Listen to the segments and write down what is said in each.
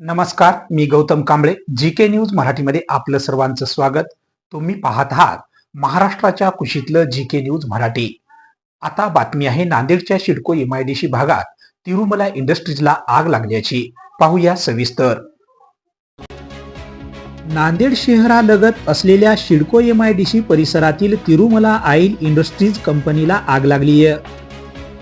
नमस्कार मी Gautam Kamble G K news मराठीमध्ये आपलं सर्वांचं स्वागत. तुम्ही पाहत आहात महाराष्ट्राच्या कुशीतलं जी के न्यूज मराठी. आता बातमी आहे नांदेडच्या शिडको एमआयडीसी भागात तिरुमला इंडस्ट्रीजला आग लागल्याची. पाहूया सविस्तर. नांदेड शहरालगत असलेल्या शिडको एमआयडीसी परिसरातील तिरुमला आईल इंडस्ट्रीज कंपनीला आग लागली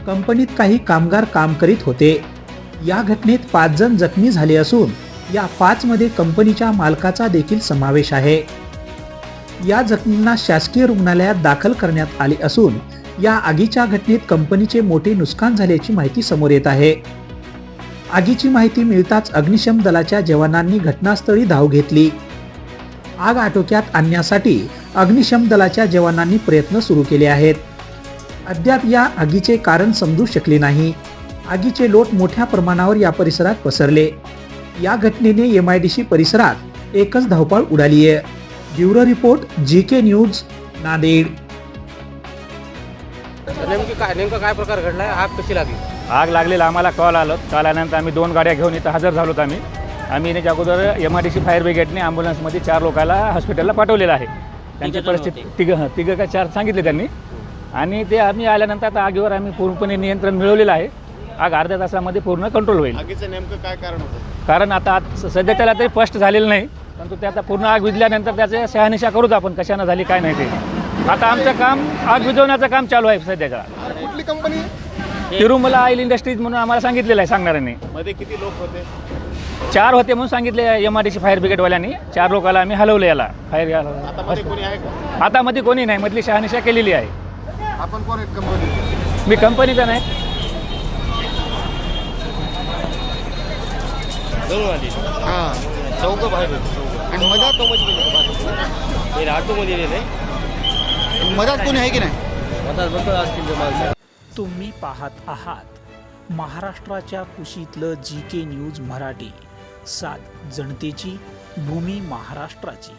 कंपनीत काही कामगार काम करीत होते. या घटनेत पाच जण जखमी झाले असून या पाचमध्ये कंपनीच्या मालकाचा देखील समावेश आहे. या जखमींना शासकीय रुग्णालयात दाखल करण्यात आले असून या आगीच्या घटनेत कंपनीचे मोठे नुकसान झाल्याची माहिती समोर येत आहे. आगीची माहिती मिळताच अग्निशम दलाच्या जवानांनी घटनास्थळी धाव घेतली. आग आटोक्यात आणण्यासाठी अग्निशम दलाच्या जवानांनी प्रयत्न सुरू केले आहेत. अद्याप या आगीचे कारण समजू शकले नाही. आगीचे लोट मोठ्या प्रमाणावर या परिसरात पसरले. या घटनेने एमआयडीसी परिसरात एकच धावपळ उडाली आहे. Bureau report G K news Nanded. नेमकी काय नेमका काय प्रकार घडलाय? आग कशी लागली? आग लागलेला आम्हाला कॉल आलं. कॉल आल्यानंतर आम्ही दोन गाड्या घेऊन इथं हजर झालो होतो आम्ही. आम्ही येण्याच्या अगोदर M I D C fire ब्रिगेडने ॲम्ब्युलन्समध्ये चार लोकांना हॉस्पिटलला पाठवलेलं आहे. त्यांची परिस्थिती तिघं हं, तिघं का चार सांगितले त्यांनी. आणि ते आम्ही आल्यानंतर आता आगीवर आम्ही पूर्णपणे नियंत्रण मिळवलेलं आहे. आग अर्ध्या तासामध्ये पूर्ण कंट्रोल होईल. आगीचं नेमकं काय कारण होतं? कारण आता आज सध्या त्याला तरी स्पष्ट झालेलं नाही परंतु ते आता पूर्ण आग विझल्यानंतर त्याचे शहानिशा करूच आपण कशानं झाली काय नाही ते आता आमचं काम आग विझवण्याचं काम चालू आहे सध्याच्या कुठली कंपनी तिरुमला ऑइल इंडस्ट्रीज म्हणून आम्हाला सांगितलेलं आहे सांगणाऱ्यांनी. मध्ये किती लोक होते? चार होते म्हणून सांगितले M R D C fire ब्रिगेडवाल्यांनी चार लोकांना आम्ही हलवलं याला. फायर आता मध्ये कोणी आहे का? आता मध्ये कोणी नाही मधली शहानिशा केलेली आहे. आपण कोण आहेत कंपनी मी कंपनीचा नाही. हां. चौक बाहेर आणि मधात? ते ऑटोमध्ये गेले मधात कोणी आहे की नाही? मधात बघतो असतील ते माणसं. तुम्ही पाहत आहात महाराष्ट्राच्या कुशीतलं जी के न्यूज मराठी. सात जनतेची भूमी महाराष्ट्राची.